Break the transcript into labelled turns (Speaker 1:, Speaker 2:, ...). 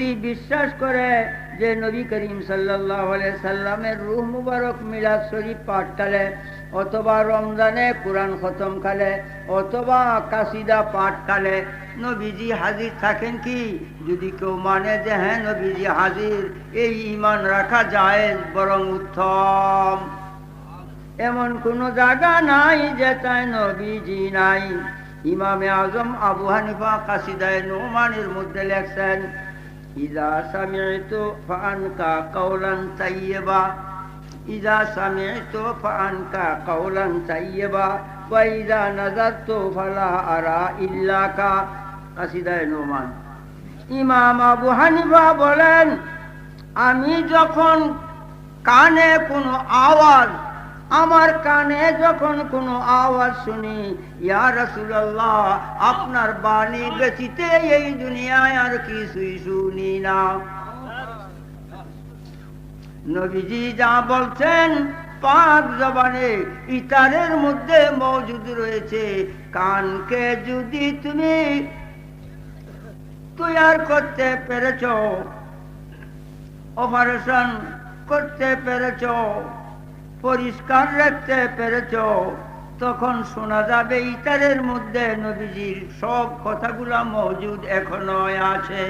Speaker 1: যদি বিশ্বাস করে যে নবী করিম সাল্লামের রুহ মুবারক মিলাদ শরীফ পাঠ কালে অথবা রমজানে কোরআন খতম কালে অথবা কাসিদা পাঠ কালে নবীজি হাজির থাকেন কি? যদি কেউ মানে যে হ্যাঁ নবীজি হাজির, এই ইমান রাখা যায় বরং উত্তম। এমন কোন জায়গা নাই যে তাই নবীজি নাই। ইমামে আজম আবু হানিফা কাসিদায় নোমানের মধ্যে লেখছেন ইজা সামিয়তু ফানকা কৌলান তাইয়েবা ইজা সামিয়তু ফানকা কৌলান তাইয়েবা ওয়াইজা নাজারতু ফালা আরা ইল্লাকা কাসিদায় নোমান ইমাম আবু বলেন আমি যখন কানে কোনো আওয়াজ আমার কানে যখন কোনো আওয়াজ শুনি, ইয়া রসুল্লাহ আপনার বাণী গতিতে এই দুনিয়ায় আর কিছুই শুনি না। নবীজি যা বলছেন, পাক জবানে ইতারের মধ্যে মজুদ রয়েছে। কানকে যদি তুমি তৈয়ার করতে পেরেছ, অপারেশন করতে পেরেছ পরিষ্কার রাখতে পেরেছ তখন শোনা যাবে ইতারের মধ্যে নবীজির সব কথাগুলা মজুদ এখনও আছে।